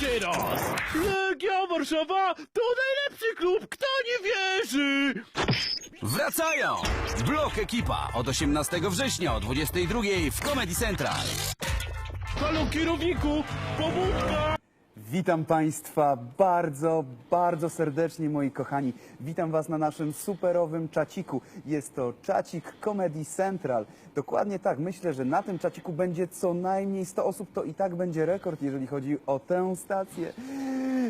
teraz! Legia Warszawa to najlepszy klub, kto nie wierzy! Wracają! Blok Ekipa od 18 września o 22 w Comedy Central. Halo kierowniku, pobudka! Witam Państwa bardzo, bardzo serdecznie, moi kochani. Witam Was na naszym superowym czaciku. Jest to czacik Comedy Central. Dokładnie tak, myślę, że na tym czaciku będzie co najmniej 100 osób. To i tak będzie rekord, jeżeli chodzi o tę stację.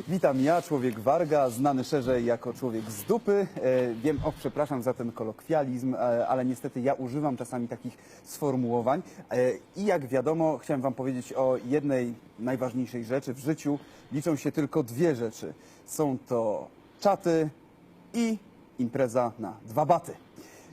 Witam ja, człowiek Warga, znany szerzej jako człowiek z dupy. E, wiem, o, przepraszam za ten kolokwializm, e, ale niestety ja używam czasami takich sformułowań. E, I jak wiadomo, chciałem Wam powiedzieć o jednej najważniejszej rzeczy w życiu. Liczą się tylko dwie rzeczy. Są to czaty i impreza na dwa baty.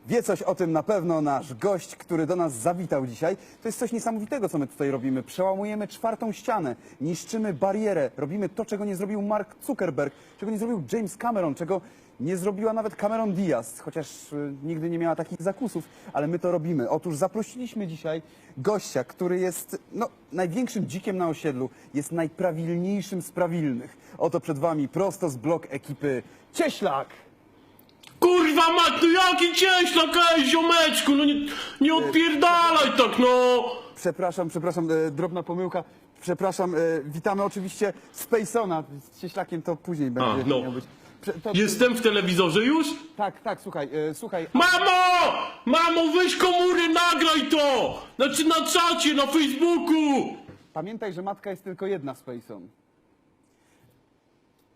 Wie coś o tym na pewno nasz gość, który do nas zawitał dzisiaj. To jest coś niesamowitego, co my tutaj robimy. Przełamujemy czwartą ścianę, niszczymy barierę, robimy to, czego nie zrobił Mark Zuckerberg, czego nie zrobił James Cameron, czego nie zrobiła nawet Cameron Diaz, chociaż y, nigdy nie miała takich zakusów, ale my to robimy. Otóż zaprosiliśmy dzisiaj gościa, który jest no, największym dzikiem na osiedlu, jest najprawilniejszym z prawilnych. Oto przed wami prosto z blok ekipy Cieślak! Kurwa mać, no jaki cieślak, ej ziomeczku, no nie, nie odpierdalaj tak no! Przepraszam, przepraszam, e, drobna pomyłka. Przepraszam, e, witamy oczywiście Spacona. Z cieślakiem to później będzie no. miał być. To, Jestem w telewizorze już? Tak, tak, słuchaj, e, słuchaj. Mamo! Mamo, weź komóry, nagraj to! Znaczy na czacie, na Facebooku! Pamiętaj, że matka jest tylko jedna Spacon.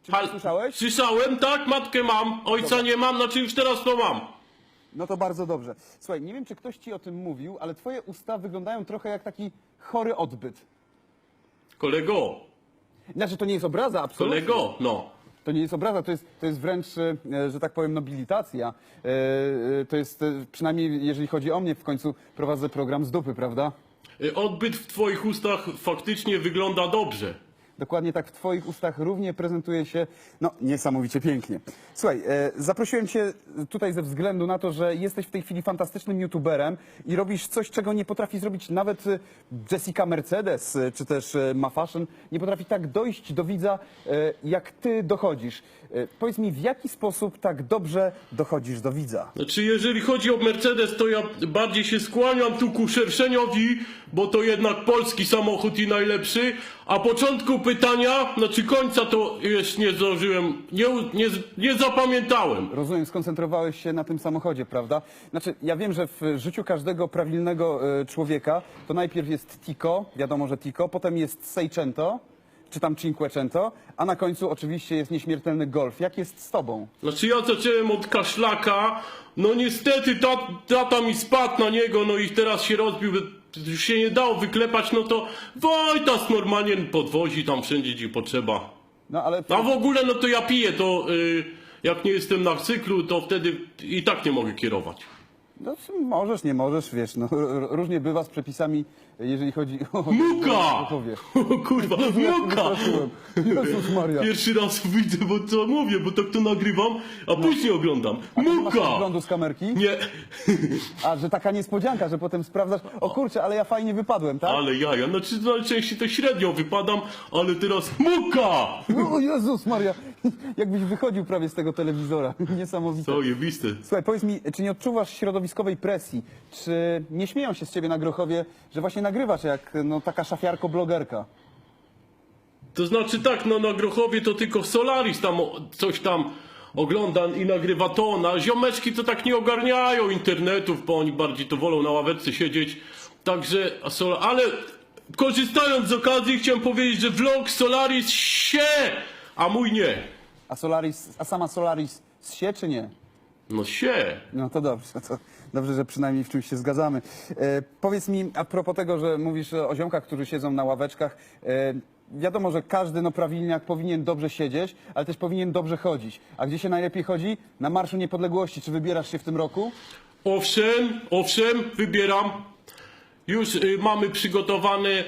Czy Hal- ty słyszałeś? Słyszałem, tak, matkę mam, ojca nie mam, znaczy już teraz to mam. No to bardzo dobrze. Słuchaj, nie wiem, czy ktoś ci o tym mówił, ale twoje usta wyglądają trochę jak taki chory odbyt. Kolego, Znaczy, to nie jest obraza, absolutnie. kolego, no. To nie jest obraza, to jest, to jest wręcz, e, że tak powiem, nobilitacja. E, e, To jest, przynajmniej jeżeli chodzi o mnie, w końcu prowadzę program z dupy, prawda? Odbyt w twoich ustach faktycznie wygląda dobrze. Dokładnie tak w Twoich ustach równie prezentuje się, no, niesamowicie pięknie. Słuchaj, e, zaprosiłem Cię tutaj ze względu na to, że jesteś w tej chwili fantastycznym youtuberem i robisz coś, czego nie potrafi zrobić nawet e, Jessica Mercedes, e, czy też e, Ma Fashion. Nie potrafi tak dojść do widza, e, jak Ty dochodzisz. E, powiedz mi, w jaki sposób tak dobrze dochodzisz do widza? Znaczy, jeżeli chodzi o Mercedes, to ja bardziej się skłaniam tu ku szerszeniowi, bo to jednak polski samochód i najlepszy. A początku pytania, znaczy końca to jeszcze nie zdążyłem, nie, nie, nie zapamiętałem. Rozumiem, skoncentrowałeś się na tym samochodzie, prawda? Znaczy, ja wiem, że w życiu każdego prawilnego e, człowieka to najpierw jest Tico, wiadomo, że Tico, potem jest Seicento, czy tam Cinquecento, a na końcu oczywiście jest nieśmiertelny Golf. Jak jest z tobą? Znaczy, ja zacząłem od kaszlaka, no niestety tat, tata mi spadł na niego, no i teraz się rozbił, już się nie dało wyklepać, no to Wojtas normalnie podwozi tam wszędzie, gdzie potrzeba. No ale A w ogóle, no to ja piję, to y, jak nie jestem na cyklu, to wtedy i tak nie mogę kierować. No, możesz, nie możesz, wiesz, no, r- różnie bywa z przepisami, jeżeli chodzi o... Muka! O kurwa, muka! Jezus Maria. Pierwszy raz widzę, bo co mówię, bo tak to nagrywam, a później oglądam. Masz Muka! wyglądu z kamerki? Nie, A, że taka niespodzianka, że potem sprawdzasz, o kurczę, ale ja fajnie wypadłem, tak? ale jaja, znaczy najczęściej to średnio wypadam, ale teraz muka! O Jezus Maria, jakbyś wychodził prawie z tego telewizora. Niesamowite. Co jebiste. Słuchaj, powiedz mi, czy nie odczuwasz środowiskowej presji? Czy nie śmieją się z ciebie na Grochowie, że właśnie nagrywasz jak no, taka szafiarko-blogerka? To znaczy tak, no na Grochowie to tylko Solaris tam o- coś tam ogląda i nagrywa to, na ziomeczki to tak nie ogarniają internetów, bo oni bardziej to wolą na ławeczce siedzieć. Także, a Sol- ale korzystając z okazji chciałem powiedzieć, że vlog Solaris się, a mój nie. A, Solaris, a sama Solaris się czy nie? No się. No to dobrze, to dobrze, że przynajmniej w czymś się zgadzamy. E, powiedz mi, a propos tego, że mówisz o ziomkach, którzy siedzą na ławeczkach, e, wiadomo, że każdy no, prawilniak powinien dobrze siedzieć, ale też powinien dobrze chodzić. A gdzie się najlepiej chodzi? Na Marszu Niepodległości. Czy wybierasz się w tym roku? Owszem, owszem, wybieram. Już y, mamy przygotowane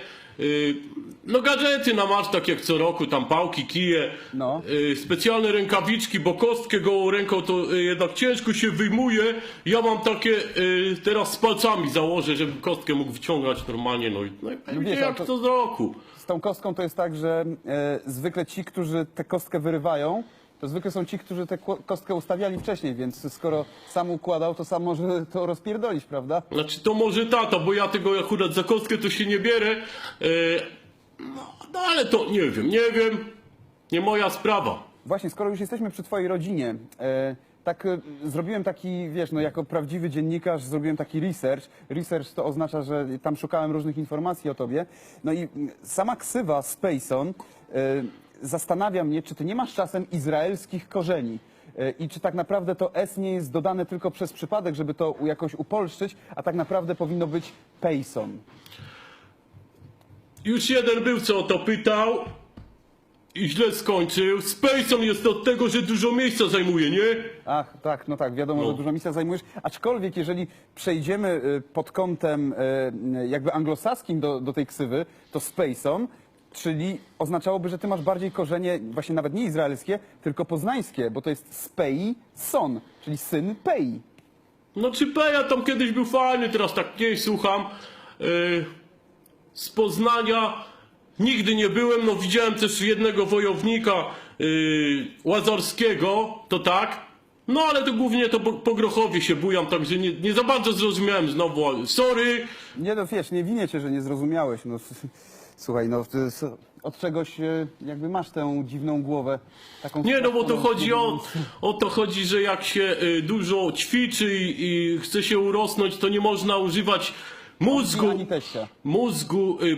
no gadżety na marsz, tak jak co roku, tam pałki, kije, No. y, specjalne rękawiczki, bo kostkę gołą ręką to y, jednak ciężko się wyjmuje. Ja mam takie, y, teraz z palcami założę, żeby kostkę mógł wyciągać normalnie, no i, no i będzie wiesz, ale jak to- co z roku. Z tą kostką to jest tak, że e, zwykle ci, którzy tę kostkę wyrywają, to zwykle są ci, którzy tę kło- kostkę ustawiali wcześniej, więc skoro sam układał, to sam może to rozpierdolić, prawda? Znaczy to może tata, bo ja tego akurat za kostkę to się nie bierę. E, no, no ale to nie wiem, nie wiem. Nie moja sprawa. Właśnie, skoro już jesteśmy przy twojej rodzinie, e, tak e, zrobiłem taki, wiesz, no jako prawdziwy dziennikarz zrobiłem taki research. Research to oznacza, że tam szukałem różnych informacji o tobie. No i mm, sama ksywa Spacon e, zastanawia mnie, czy ty nie masz czasem izraelskich korzeni. E, I czy tak naprawdę to S nie jest dodane tylko przez przypadek, żeby to jakoś upolszczyć, a tak naprawdę powinno być Payson. Już jeden był, co o to pytał i źle skończył. Spacon jest od tego, że dużo miejsca zajmuje, nie? Ach, tak, no tak, wiadomo, No. że dużo miejsca zajmujesz. Aczkolwiek, jeżeli przejdziemy y, pod kątem y, jakby anglosaskim do, do tej ksywy, to Spacon, czyli oznaczałoby, że ty masz bardziej korzenie właśnie nawet nie izraelskie, tylko poznańskie, bo to jest Spei Son, czyli syn Pei. No czy Peja tam kiedyś był fajny, teraz tak nie słucham. E, z Poznania nigdy nie byłem, no widziałem też jednego wojownika e, Łazarskiego, to tak. No ale to głównie to po, po Grochowie się bujam, także nie, nie za bardzo zrozumiałem znowu. Sorry. Nie no wiesz, nie winię cię, że nie zrozumiałeś. No, słuchaj, no od czegoś y, jakby masz tę dziwną głowę. Taką Nie, no bo to chodzi o, o to chodzi, że jak się y, dużo ćwiczy i, i chce się urosnąć, to nie można używać mózgu. Ani teścia. Mózgu y,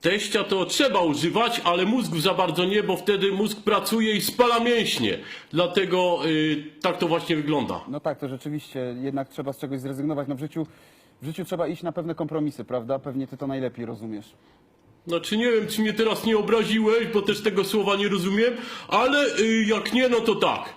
teścia to trzeba używać, ale mózgu za bardzo nie, bo wtedy mózg pracuje i spala mięśnie. Dlatego y, tak to właśnie wygląda. No tak, to rzeczywiście jednak trzeba z czegoś zrezygnować. No w życiu, w życiu trzeba iść na pewne kompromisy, prawda? Pewnie ty to najlepiej rozumiesz. Znaczy nie wiem, czy mnie teraz nie obraziłeś, bo też tego słowa nie rozumiem, ale y, jak nie, no to tak.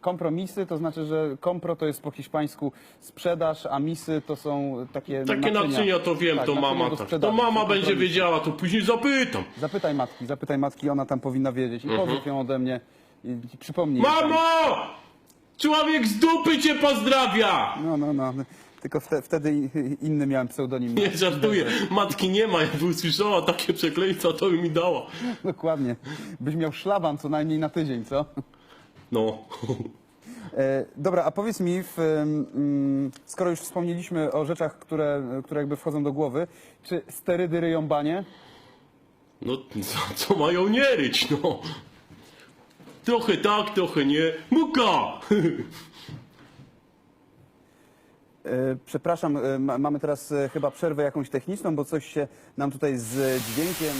Kompromisy to znaczy, że kompro to jest po hiszpańsku sprzedaż, a misy to są takie Takie naczynia, to wiem, tak, to naczynia mama do tak. To sprzedaży, mama są będzie kompromisy. wiedziała, to później zapytam. Zapytaj matki, zapytaj matki, ona tam powinna wiedzieć. I pozdrów ją ode mnie i, i przypomnij. jej tam. Mamo! Człowiek z dupy cię pozdrawia! No, no, no. Tylko wte, wtedy inny miałem pseudonim. Nie żartuję, matki nie ma, jakby usłyszała takie przekleństwa, to by mi dała. Dokładnie. Byś miał szlaban co najmniej na tydzień, co? No. E, dobra, a powiedz mi, w, mm, skoro już wspomnieliśmy o rzeczach, które, które jakby wchodzą do głowy, czy sterydy ryją banie? No, co, co mają nie ryć, no. Trochę tak, trochę nie. Muka! E, Przepraszam, e, ma- mamy teraz e, chyba przerwę jakąś techniczną, bo coś się nam tutaj z dźwiękiem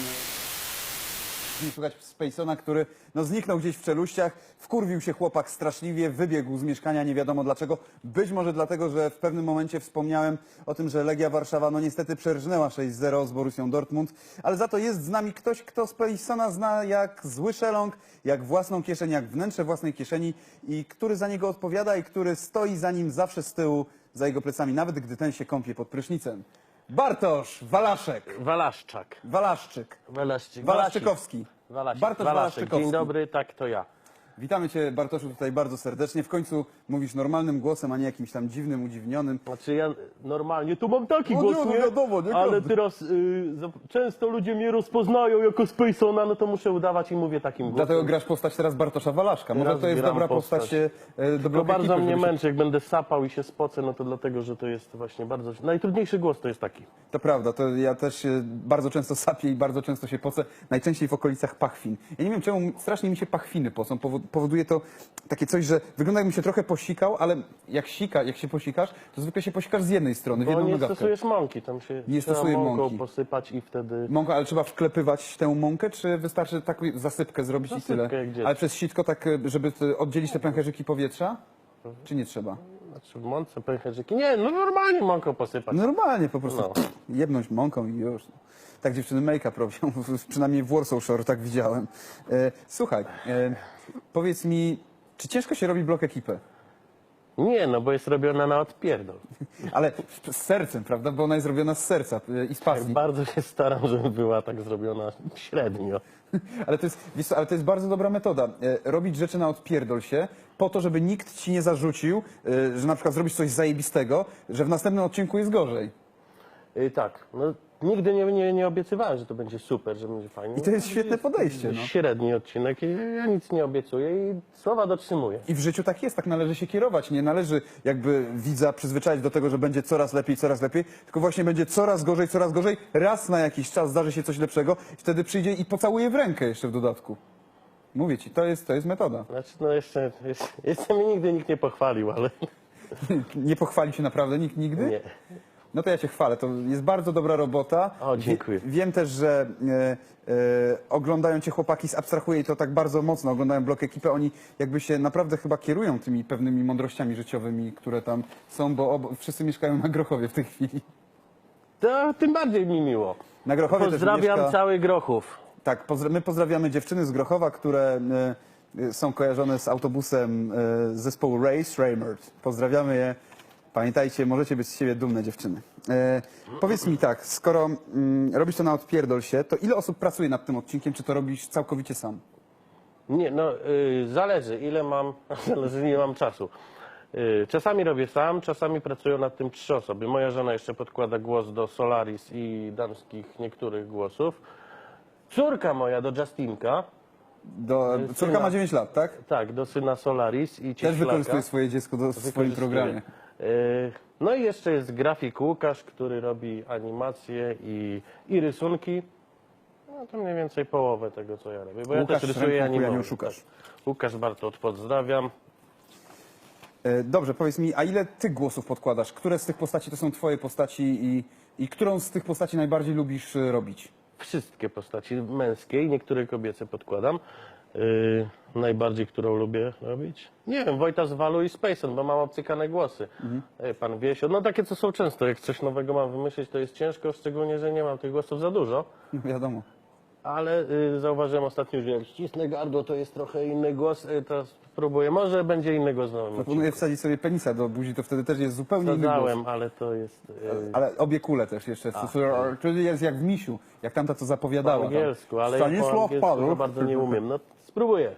słychać Spacona, który no, zniknął gdzieś w czeluściach. Wkurwił się chłopak straszliwie, wybiegł z mieszkania, nie wiadomo dlaczego. Być może dlatego, że w pewnym momencie wspomniałem o tym, że Legia Warszawa no niestety przerżnęła 6-0 z Borussią Dortmund, ale za to jest z nami ktoś, kto Spacona zna jak zły szeląg, jak własną kieszeń, jak wnętrze własnej kieszeni i który za niego odpowiada i który stoi za nim zawsze z tyłu, za jego plecami, nawet gdy ten się kąpie pod prysznicem. Bartosz Walaszek, Walaszczak. Walaszczyk, Walaszczyk. Walaszczykowski. Walasik. Bartosz. Walaszczykowski. Dzień dobry, tak to ja. Witamy Cię, Bartoszu, tutaj bardzo serdecznie. W końcu mówisz normalnym głosem, a nie jakimś tam dziwnym, udziwnionym. Znaczy ja normalnie tu mam taki No głos, nie, no nie? wiadomo, nie ale każdy. teraz y, za- często ludzie mnie rozpoznają jako Spacona, no to muszę udawać i mówię takim głosem. Dlatego grasz postać teraz Bartosza Walaszka. Może Teraz to jest gram dobra postać, postać. e, do To bloku bardzo ekipy, mnie żeby się- męczy, jak będę sapał i się spocę, no to dlatego, że to jest właśnie bardzo... Najtrudniejszy głos to jest taki. To prawda, to ja też się bardzo często sapię i bardzo często się pocę, najczęściej w okolicach pachwin. Ja nie wiem czemu, strasznie mi się pachwiny pocą. Powo- Powoduje to takie coś, że wygląda jakbym się trochę posikał, ale jak sika, jak się posikasz, to zwykle się posikasz z jednej strony, w Bo jedną nie nogawkę. stosujesz mąki, tam się Nie trzeba stosuję mąką mąki. posypać i wtedy... Mąka, ale trzeba wklepywać tę mąkę, czy wystarczy taką zasypkę zrobić i Zasypkę, tyle? jak dziecko. Ale przez sitko tak, e, żeby t- oddzielić te pęcherzyki powietrza? Czy nie trzeba? Znaczy w mące pęcherzyki. Nie, no normalnie mąką posypać. Normalnie po prostu No. pff, jebnąć mąką i już. Tak dziewczyny make-up robią, przynajmniej w Warsaw Shore tak widziałem. E, słuchaj, e, powiedz mi, czy ciężko się robi blok ekipę? Nie, no bo jest robiona na odpierdol. Ale z sercem, prawda? Bo ona jest robiona z serca y, i z pasji. Bardzo się staram, żeby była tak zrobiona średnio. Ale to, jest, wiesz co, ale to jest bardzo dobra metoda. E, Robić rzeczy na odpierdol się, po to, żeby nikt ci nie zarzucił, e, że na przykład zrobisz coś zajebistego, że w następnym odcinku jest gorzej. I tak, no nigdy nie, nie, nie obiecywałem, że to będzie super, że będzie fajnie. I to jest świetne podejście. No. Średni odcinek i ja nic nie obiecuję i słowa dotrzymuję. I w życiu tak jest, tak należy się kierować. Nie należy jakby widza przyzwyczaić do tego, że będzie coraz lepiej, coraz lepiej, tylko właśnie będzie coraz gorzej, coraz gorzej. Raz na jakiś czas zdarzy się coś lepszego i wtedy przyjdzie i pocałuje w rękę jeszcze w dodatku. Mówię ci, to jest, to jest metoda. Znaczy, no jeszcze, jeszcze, jeszcze mnie nigdy nikt nie pochwalił, ale Nie pochwali się naprawdę nikt nigdy? nie. No to ja cię chwalę, to jest bardzo dobra robota. O, dziękuję. Wie, wiem też, że e, e, oglądają cię chłopaki z Abstrahuję i to tak bardzo mocno, oglądają blok ekipę, oni jakby się naprawdę chyba kierują tymi pewnymi mądrościami życiowymi, które tam są, bo ob, wszyscy mieszkają na Grochowie w tej chwili. To tym bardziej mi miło. Na Grochowie Pozdrawiam też mieszka... cały Grochów. Tak, pozdra- my pozdrawiamy dziewczyny z Grochowa, które e, e, są kojarzone z autobusem e, zespołu Race Raymond. Pozdrawiamy je. Pamiętajcie, możecie być z siebie dumne dziewczyny. E, powiedz mi tak, skoro mm, robisz to na odpierdol się, to ile osób pracuje nad tym odcinkiem, czy to robisz całkowicie sam? Nie, no y, zależy ile mam, zależy ile mam czasu. Y, czasami robię sam, czasami pracują nad tym trzy osoby. Moja żona jeszcze podkłada głos do Solaris i damskich niektórych głosów. Córka moja do Justinka, Do, córka syna. ma 9 lat, tak? tak, do syna Solaris i Też cieślaka. wykorzystuje swoje dziecko do, w swoim programie. Y, No i jeszcze jest grafik Łukasz, który robi animacje i, i rysunki. No to mniej więcej połowę tego, co ja robię. Bo ja Łukasz też z rysuję ręką ku animowy. Janiu szukasz. Tak. Łukasz Bartot, pozdrawiam. E, Dobrze, powiedz mi, a ile ty głosów podkładasz? Które z tych postaci to są twoje postaci i, i którą z tych postaci najbardziej lubisz e, robić? wszystkie postaci męskie i niektóre kobiece podkładam. Yy, najbardziej, którą lubię robić? Nie wiem, Wojta z Walu i Spaceon, bo mam obcykane głosy. Ej, pan Wiesio, no takie, co są często. Jak coś nowego mam wymyślić, to jest ciężko, szczególnie, że nie mam tych głosów za dużo. Wiadomo. Ale y, zauważyłem ostatnio, że jak ścisnę gardło, to jest trochę inny głos. Y, to spróbuję. Może będzie inny głos w nowym odcinku. Proponuję wsadzić sobie penisa do buzi, to wtedy też jest zupełnie inny głos. Zadałem, ale to jest... y, Ale obie kule też jeszcze. Czyli jest jak w misiu, jak tamta co po zapowiadała. tam. angielsku, ale ja po Stanisław angielsku za bardzo nie umiem. No, spróbuję.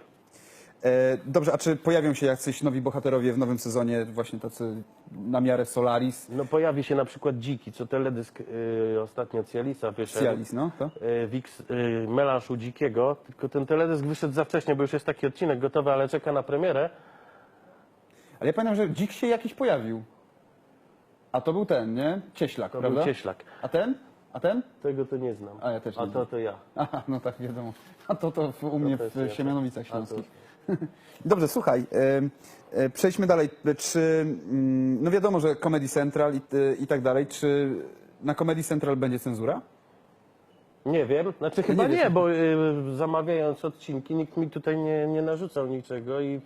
E, dobrze, a czy pojawią się jacyś nowi bohaterowie w nowym sezonie, właśnie tacy na miarę Solaris, No pojawi się na przykład Dziki, co teledysk y, ostatnio Cialisa wyszedł. Cialis, no? To? Y, Wix, y, Dzikiego, tylko ten teledysk wyszedł za wcześnie, bo już jest taki odcinek gotowy, ale czeka na premierę. Ale ja pamiętam, że dzik się jakiś pojawił. A to był ten, nie? Cieślak, To prawda? był Cieślak. A ten? A ten? Tego to nie znam. A ja też nie A to znam. to ja. Aha, no tak, wiadomo. A to to u mnie to w ja. Siemianowicach Śląskich. Dobrze, słuchaj, przejdźmy dalej. Czy, mm, no wiadomo, że Comedy Central i, i tak dalej, czy na Comedy Central będzie cenzura? Nie wiem, znaczy chyba wiesz. nie, bo y, zamawiając odcinki nikt mi tutaj nie, nie narzucał niczego i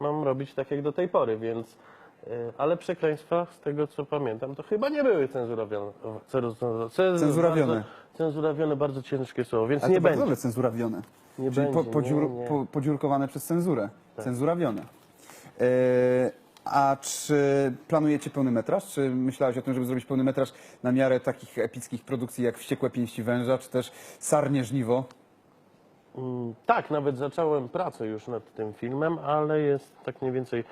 mam robić tak jak do tej pory, więc... y, Ale przekleństwa, z tego co pamiętam, to chyba nie były cenzurowione. Cenzu- cenzu- Cenzurawione. Bardzo, cenzurawione, bardzo ciężkie słowo, więc Ale nie to bardzo będzie. cenzurawione. Nie Czyli po, będzie, podziur, nie, nie. Po, podziurkowane przez cenzurę. Cenzurawione. E, a czy planujecie pełny metraż? Czy myślałeś o tym, żeby zrobić pełny metraż na miarę takich epickich produkcji jak Wściekłe Pięści Węża, czy też Sarnie Żniwo? Mm, Tak, nawet zacząłem pracę już nad tym filmem, ale jest tak mniej więcej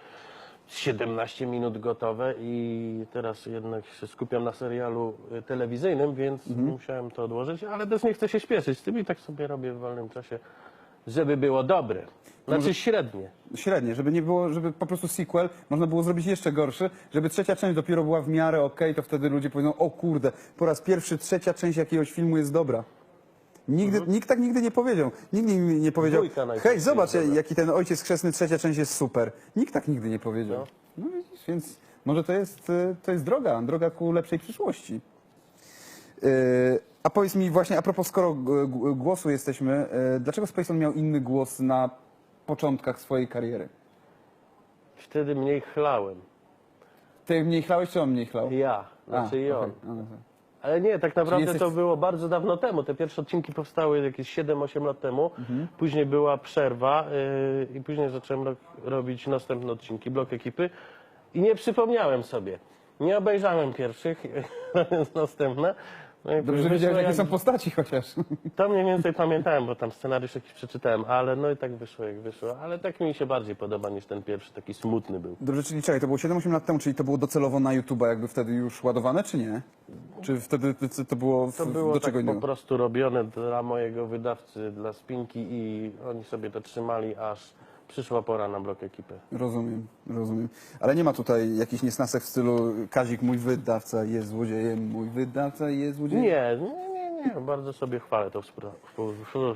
17 minut gotowe i teraz jednak się skupiam na serialu y, telewizyjnym, więc musiałem to odłożyć, ale też nie chcę się śpieszyć z tym i tak sobie robię w wolnym czasie, żeby było dobre. Znaczy średnie. Średnie, żeby nie było, żeby po prostu sequel można było zrobić jeszcze gorszy, żeby trzecia część dopiero była w miarę okej, to wtedy ludzie powiedzą, o kurde, po raz pierwszy trzecia część jakiegoś filmu jest dobra. Nigdy, Nikt tak nigdy nie powiedział. Nikt mi nie powiedział, Dwójka najczęściej hej, zobacz, jest dobra. jaki ten ojciec chrzestny, trzecia część jest super. Nikt tak nigdy nie powiedział. No, widzisz, więc może to jest, y, to jest droga, droga ku lepszej przyszłości. Yy, a powiedz mi właśnie, a propos, skoro g- g- głosu jesteśmy, yy, dlaczego Spacon miał inny głos na początkach swojej kariery? Wtedy mniej chlałem. Ty mniej chlałeś, czy on mniej chlał? Ja, znaczy i on. okej, no, dobra. Ale nie, tak naprawdę jesteś- to było bardzo dawno temu. Te pierwsze odcinki powstały jakieś 7-8 lat temu. Mhm. Później była przerwa yy, i później zacząłem ro robić następne odcinki, blok ekipy. I nie przypomniałem sobie. Nie obejrzałem pierwszych, więc następne. No i Dobrze, że wiedziałeś, jakie jak- są postaci chociaż. To mniej więcej pamiętałem, bo tam scenariusz jakiś przeczytałem, ale no i tak wyszło jak wyszło. Ale tak mi się bardziej podoba niż ten pierwszy, taki smutny był. Dobrze, czyli czekaj, to było 7-8 lat temu, czyli to było docelowo na YouTube'a jakby wtedy już ładowane, czy nie? Czy wtedy to- to było, w, To było do tak czego po innego? prostu robione dla mojego wydawcy, dla Spinki i oni sobie to trzymali, aż przyszła pora na blok ekipy. Rozumiem, rozumiem. Ale nie ma tutaj jakichś niesnasek w stylu Kazik, mój wydawca jest złodziejem, mój wydawca jest złodziejem. Nie, nie, nie, nie. bardzo sobie chwalę to współ... współ-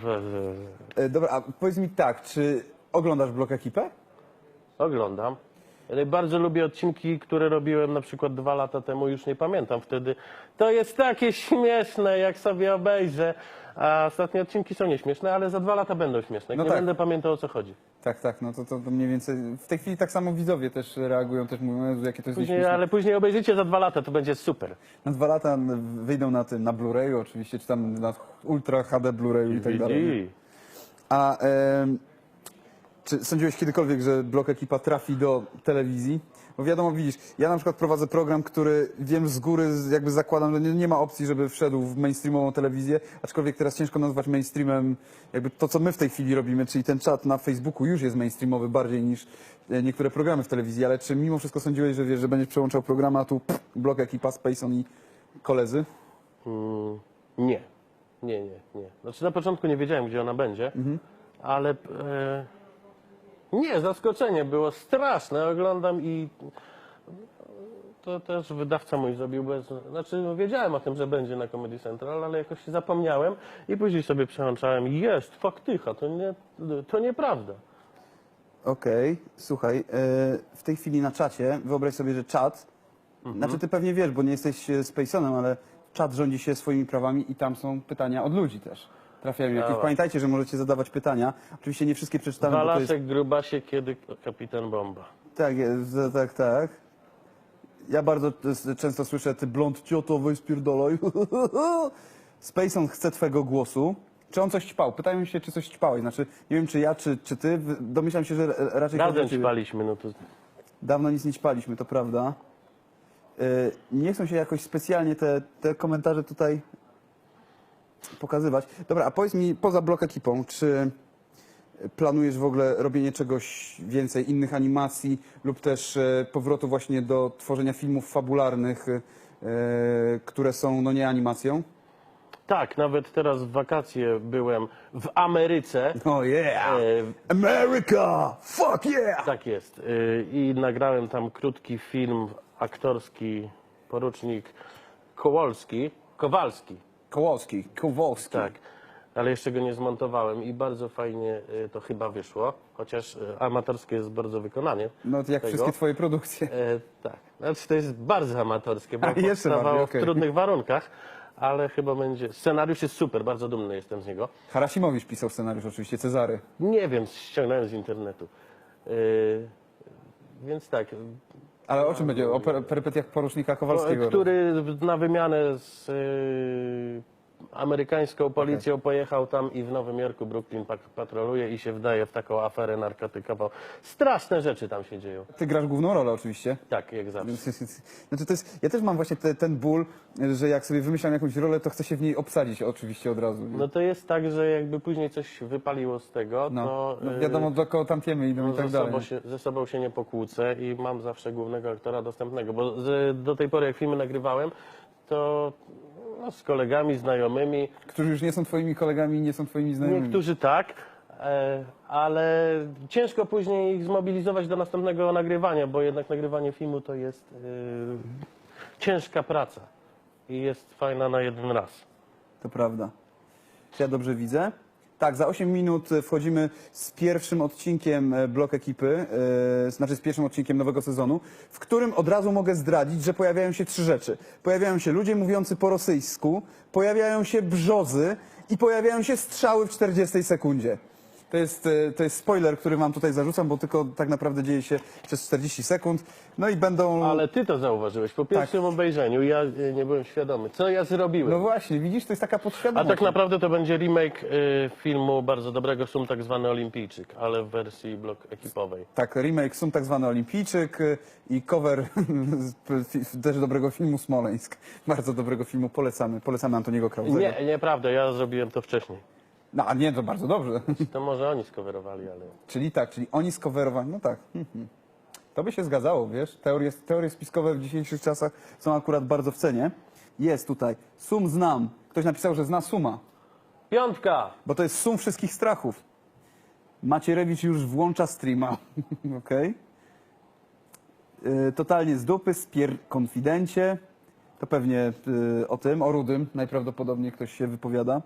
E, dobra, a powiedz mi tak, czy oglądasz blok ekipę? Oglądam. Ale bardzo lubię odcinki, które robiłem na przykład dwa lata temu, już nie pamiętam wtedy. To jest takie śmieszne, jak sobie obejrzę. A ostatnie odcinki są nieśmieszne, ale za dwa lata będą śmieszne. No nie tak. będę pamiętał o co chodzi. Tak, tak, no to, to, mniej więcej. W tej chwili tak samo widzowie też reagują, też mówią, Jezu, jakie to jest Później, nieśmieszne. ale później obejrzycie za dwa lata, to będzie super. Na dwa lata wyjdą na tym, na Blu-rayu oczywiście, czy tam na Ultra HD Blu-rayu i tak dalej. A em, czy sądziłeś kiedykolwiek, że blok ekipa trafi do telewizji? Bo wiadomo, widzisz, ja na przykład prowadzę program, który wiem z góry, jakby zakładam, że nie, nie ma opcji, żeby wszedł w mainstreamową telewizję, aczkolwiek teraz ciężko nazwać mainstreamem jakby to, co my w tej chwili robimy, czyli ten czat na Facebooku już jest mainstreamowy bardziej niż e, niektóre programy w telewizji, ale czy mimo wszystko sądziłeś, że wiesz, że będziesz przełączał programy, a tu pff, blok ekipa, Spaceon i koledzy? Mm, nie. Nie, nie, nie. Znaczy na początku nie wiedziałem, gdzie ona będzie, ale e, nie, zaskoczenie było straszne. Oglądam i to też wydawca mój zrobił bez... Znaczy no, wiedziałem o tym, że będzie na Comedy Central, ale jakoś się zapomniałem i później sobie przełączałem jest, faktycha, to, nie, to nieprawda. Okej, słuchaj, e, w tej chwili na czacie, wyobraź sobie, że czat, znaczy ty pewnie wiesz, bo nie jesteś e, Spaceonem, ale czat rządzi się swoimi prawami i tam są pytania od ludzi też. Trafiają jakieś. Dawaj. Pamiętajcie, że możecie zadawać pytania. Oczywiście nie wszystkie przeczytamy, bo to jest... Grubasie, kiedy kapitan bomba. Tak, jest, tak, tak. Ja bardzo s- często słyszę, ty blond cioto, weź spierdolaj. Spaceon chce twego głosu. Czy on coś ćpał? Pytają się, czy coś ćpałeś. Znaczy, nie wiem, czy ja, czy, czy ty. W- Domyślam się, że r- raczej... chodzi o Razem ciebie. no to Dawno nic nie ćpaliśmy, to prawda. Yy, Nie chcą się jakoś specjalnie te, te komentarze tutaj pokazywać. Dobra, a powiedz mi, poza blok ekipą, czy planujesz w ogóle robienie czegoś więcej, innych animacji lub też e, powrotu właśnie do tworzenia filmów fabularnych, e, które są no nie animacją? Tak, nawet teraz w wakacje byłem w Ameryce. Oh yeah! E, America! Fuck yeah! tak jest. E, I nagrałem tam krótki film aktorski, porucznik Kołolski, Kowalski, Kołowski, Kowalski. tak. Ale jeszcze go nie zmontowałem i bardzo fajnie e, to chyba wyszło, chociaż e, amatorskie jest bardzo wykonanie. No to jak tego. wszystkie twoje produkcje. E, tak, znaczy to jest bardzo amatorskie, bo A, jeszcze powstawało bardziej, w trudnych warunkach, ale chyba będzie... Scenariusz jest super, bardzo dumny jestem z niego. Harasimowicz pisał scenariusz oczywiście, Cezary. Nie wiem, ściągnąłem z internetu. Yy, więc tak, Ale o czym będzie? O per- perypetiach porucznika Kowalskiego. który na wymianę z yy, amerykańską policją pojechał tam i w Nowym Jorku Brooklyn pak- patroluje i się wdaje w taką aferę narkotykową. Straszne rzeczy tam się dzieją. Ty grasz główną rolę oczywiście. Tak, jak zawsze. Znaczy to jest, ja też mam właśnie te, ten ból, że jak sobie wymyślam jakąś rolę, to chcę się w niej obsadzić oczywiście od razu. No to jest tak, że jakby później coś wypaliło z tego, No, to no yy, wiadomo, do kogo tam tiemy idą i ze, tak dalej. sobą się, ze sobą się nie pokłócę i mam zawsze głównego aktora dostępnego, bo z, do tej pory jak filmy nagrywałem, to no, z kolegami, znajomymi, Którzy już nie są twoimi kolegami, nie są twoimi znajomymi. niektórzy tak, e, ale ciężko później ich zmobilizować do następnego nagrywania, bo jednak nagrywanie filmu to jest e, ciężka praca i jest fajna na jeden raz. To prawda. Czy ja dobrze widzę? Tak, za 8 minut wchodzimy z pierwszym odcinkiem e, Blok Ekipy, e, znaczy z pierwszym odcinkiem nowego sezonu, w którym od razu mogę zdradzić, że pojawiają się trzy rzeczy. Pojawiają się ludzie mówiący po rosyjsku, pojawiają się brzozy i pojawiają się strzały w 40 sekundzie. To jest, e, to jest spoiler, który wam tutaj zarzucam, bo tylko tak naprawdę dzieje się przez 40 sekund. No i będą... Ale ty to zauważyłeś po pierwszym obejrzeniu. Ja e, nie byłem świadomy, co ja zrobiłem. No właśnie, widzisz, to jest taka A podświadomość. tak naprawdę to będzie remake y, filmu bardzo dobrego Sum tak zwany Olimpijczyk, ale w wersji blok ekipowej. Tak, remake Sum tak zwany Olimpijczyk y, i cover z też dobrego filmu Smoleńsk. Bardzo dobrego filmu, polecamy. Polecamy Antoniego Krauzego. Nie, nieprawda, ja zrobiłem to wcześniej. No, a nie, to bardzo dobrze. To może oni skowerowali, ale... czyli tak, czyli oni skowerowali, no tak. mhm. To by się zgadzało, wiesz? Teorie, teorie spiskowe w dzisiejszych czasach są akurat bardzo w cenie. Jest tutaj, Sum znam. Ktoś napisał, że zna Suma, Piątka! bo to jest Sum wszystkich strachów. Macierewicz już włącza streama, okej? Y, Totalnie z dupy, spier konfidencie. To pewnie y, o tym, o Rudym najprawdopodobniej ktoś się wypowiada.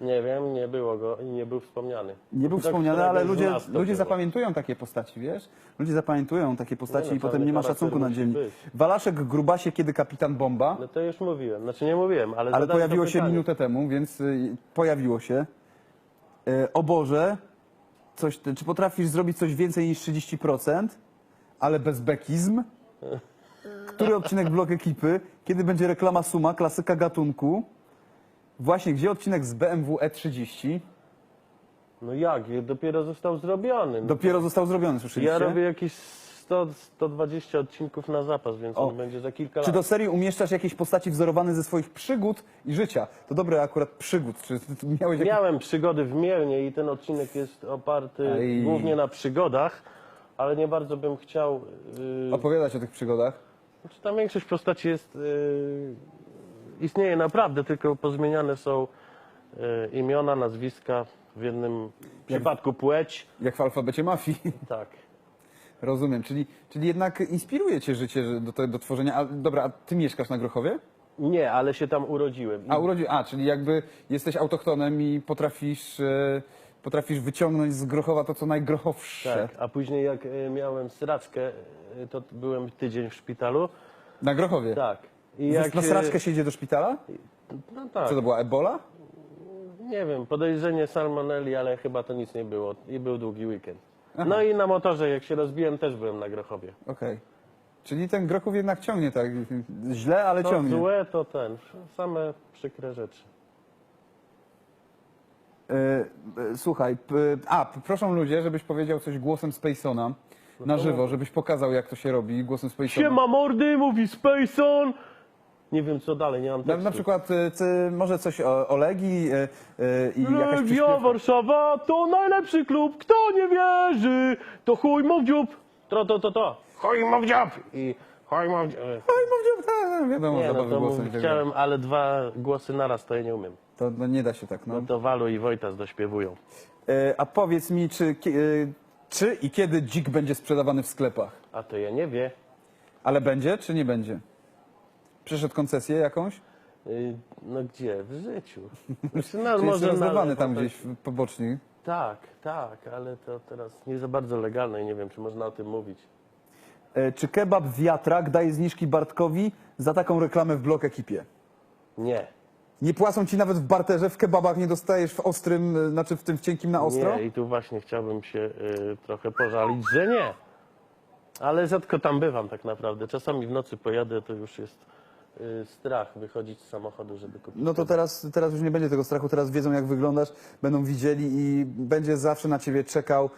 Nie wiem, nie było go i nie był wspomniany. Nie był Do wspomniany, któregoś ale z ludzie, nas to ludzie było. zapamiętują takie postaci, wiesz? Ludzie zapamiętują takie postaci no, i potem nie ma charakter szacunku na musi być. Walaszek Grubasie, kiedy kapitan bomba, No to już mówiłem, znaczy nie mówiłem, ale ale zadałem to pojawiło się pytanie. minutę temu, więc y, pojawiło się. Y, o Boże, coś, ty- czy potrafisz zrobić coś więcej niż 30%, ale bez bekizm? Który odcinek blok ekipy? Kiedy będzie reklama Suma, klasyka gatunku? Właśnie, gdzie odcinek z BMW E30? No jak, dopiero został zrobiony. No. Dopiero został zrobiony, słyszeliście? Ja robię jakieś 100, 120 odcinków na zapas, więc O. on będzie za kilka Czy lat. do serii umieszczasz jakieś postaci wzorowane ze swoich przygód i życia? To dobre akurat przygód. Czy ty- ty miałeś jakieś... Miałem przygody w Mielnie i ten odcinek jest oparty Ej. głównie na przygodach, ale nie bardzo bym chciał... Yy, opowiadać o tych przygodach? znaczy, tam większość postaci jest... Yy, istnieje naprawdę, tylko pozmieniane są yy, imiona, nazwiska, w jednym przypadku płeć. Jak w alfabecie mafii. Tak. Rozumiem. Czyli, czyli jednak inspiruje cię życie że- do, te- do tworzenia. A, dobra, a ty mieszkasz na Grochowie? Nie, ale się tam urodziłem. I A, urodzi... a czyli jakby jesteś autochtonem i potrafisz, e, potrafisz wyciągnąć z Grochowa to, co najgrochowsze. Tak, a później jak y, miałem sraczkę, y, to byłem tydzień w szpitalu. Na Grochowie. Tak. I Jak na y, sraczkę się idzie do szpitala? No tak. Co to była, ebola? Nie wiem, podejrzenie salmonelli, ale chyba to nic nie było. I był długi weekend. No i na motorze, jak się rozbiłem, też byłem na Grochowie. Okej. Czyli ten Grochów jednak ciągnie tak źle, ale To ciągnie. złe to ten, same przykre rzeczy. E, e, Słuchaj, p- a p- proszą ludzie, żebyś powiedział coś głosem Spacona na żywo, żebyś pokazał jak to się robi głosem Spacona. Siema mordy, mówi Spaceon! Nie wiem co dalej, nie mam Na, tekstu. na przykład e, c, może coś o, o Legii e, e, i jakaś Legia przyśpiewka. Warszawa to najlepszy klub, kto nie wierzy, to chuj mu w dziób. To, to, to, to. Chuj mu w dziób. I chuj mu w dziób. Oj, mówię, tak, wiadomo, Nie, no zabawy to głosem. mów, i tak chciałem, ale dwa głosy naraz to ja nie umiem. To no, nie da się tak, no. No to Walu i Wojtas dośpiewują. E, a powiedz mi, czy, kie- e, czy i kiedy dzik będzie sprzedawany w sklepach? A to ja nie wie. Ale będzie, czy nie będzie? Przeszedł koncesję jakąś? Y, No gdzie? W życiu. Znaczy, no, Czy jest rozdawany tam gdzieś w- pobocznie? Tak, tak, ale to teraz nie za bardzo legalne i nie wiem, czy można o tym mówić. E, czy kebab wiatrak daje zniżki Bartkowi za taką reklamę w blok ekipie? Nie. Nie płacą ci nawet w barterze, w kebabach nie dostajesz w ostrym, e, znaczy w tym w cienkim na ostro? Nie, i tu właśnie chciałbym się y, trochę pożalić, że nie. Ale rzadko tam bywam tak naprawdę. Czasami w nocy pojadę, to już jest y, strach wychodzić z samochodu, żeby kupić. No to teraz, teraz już nie będzie tego strachu, teraz wiedzą jak wyglądasz, będą widzieli i będzie zawsze na ciebie czekał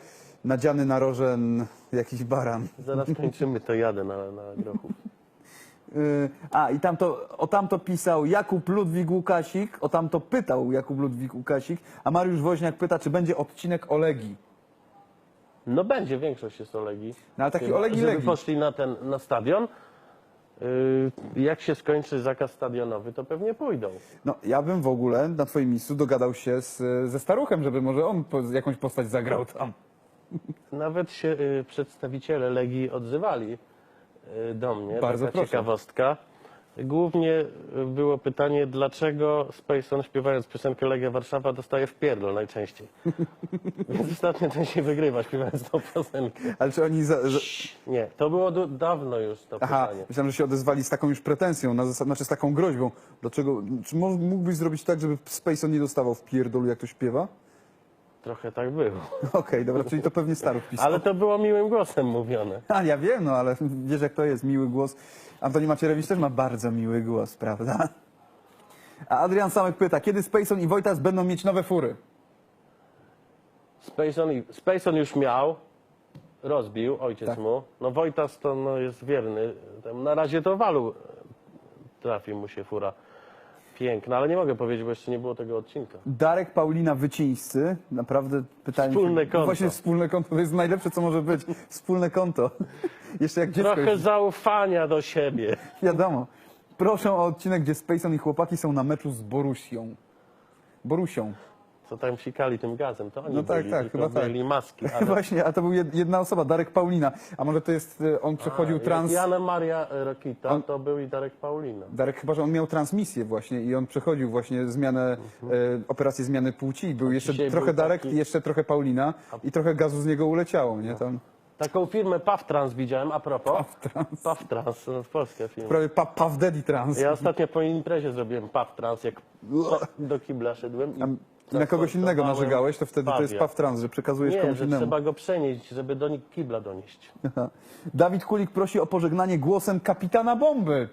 nadziany na rożen jakiś baran. Zaraz kończymy, to jadę na, na grochu. Yy, a i tamto, o tamto pisał Jakub Ludwik Łukasik, o tamto pytał Jakub Ludwik Łukasik, a Mariusz Woźniak pyta, czy będzie odcinek o Legii. No będzie, większość jest Olegi. No, ale taki Olegi Żeby Legii. poszli na ten, na stadion. Y, jak się skończy zakaz stadionowy, to pewnie pójdą. No ja bym w ogóle na twoim miejscu dogadał się z, ze Staruchem, żeby może on po, jakąś postać zagrał tam. Nawet się y, przedstawiciele Legii odzywali y, do mnie. Bardzo Taka proszę. ciekawostka. Głównie było pytanie, dlaczego Spacon śpiewając piosenkę Legia Warszawa dostaje w pierdol najczęściej. Więc ostatnio ten się wygrywa śpiewając tą piosenkę. Ale czy oni... Za, za... Nie, to było du- dawno już to Aha, pytanie. myślałem, że się odezwali z taką już pretensją, na zasad, znaczy z taką groźbą. Dlaczego, czy mógłbyś zrobić tak, żeby Spacon nie dostawał w pierdolu, jak to śpiewa? Trochę tak było. Okej, dobra, czyli to pewnie Starów pisał. Ale to było miłym głosem mówione. A ja wiem, no ale wiesz jak to jest, miły głos. Antoni Macierewicz też ma bardzo miły głos, prawda? A Adrian Samek pyta, kiedy Spacon i Wojtas będą mieć nowe fury? Spacon, i- Spacon już miał, rozbił, ojciec Tak. mu. No Wojtas to no, jest wierny. Tam na razie to walu trafi mu się fura. Piękna, ale nie mogę powiedzieć, bo jeszcze nie było tego odcinka. Darek Paulina Wycińscy, naprawdę pytanie. Wspólne konto. Właśnie wspólne konto, to jest najlepsze co może być. Wspólne konto. Jeszcze jak dziecko Trochę jest, zaufania do siebie. wiadomo. Proszę o odcinek, gdzie Spacon i chłopaki są na meczu z Borusią. Borusią. Co tam sikali tym gazem, to oni No tak, byli, tak, tylko chyba tak. byli maski. Ale Właśnie, a to był jed- jedna osoba, Darek Paulina. A może to jest, y, on przechodził trans... Jan Maria Rokita On- to był i Darek Paulina. Darek chyba, że on miał transmisję właśnie i on przechodził właśnie zmianę, e, operację zmiany płci. Był jeszcze dzisiaj trochę był Darek, taki- jeszcze trochę Paulina i trochę gazu z niego uleciało, nie? Tam Taką firmę Pawtrans widziałem, a propos. Pawtrans. Pawtrans, no, polska firma. prawie pa, Daddy trans. Ja ostatnio po imprezie zrobiłem Pawtrans, jak do kibla szedłem i I na kogoś innego transportowałem narzegałeś, to wtedy to jest. Puff Trans, że przekazujesz Nie, komuś że innemu. trzeba go przenieść, żeby do nich kibla donieść. Dawid Kulik prosi o pożegnanie głosem kapitana bomby.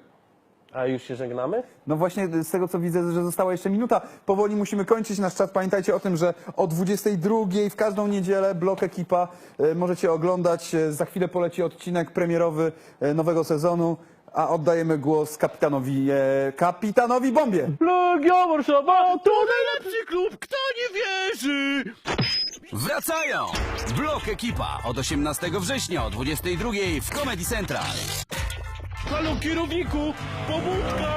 A już się żegnamy? No właśnie z tego co widzę, że została jeszcze minuta. Powoli musimy kończyć nasz czat. Pamiętajcie o tym, że o 22 w każdą niedzielę blok ekipa e, możecie oglądać. E, Za chwilę poleci odcinek premierowy e, nowego sezonu, a oddajemy głos kapitanowi e, kapitanowi bombie. Legia Warszawa to Najlepszy klub, kto nie wierzy? Wracają! Blok Ekipa od 18 września o 22 w Comedy Central. Halo kierowniku, pobudka!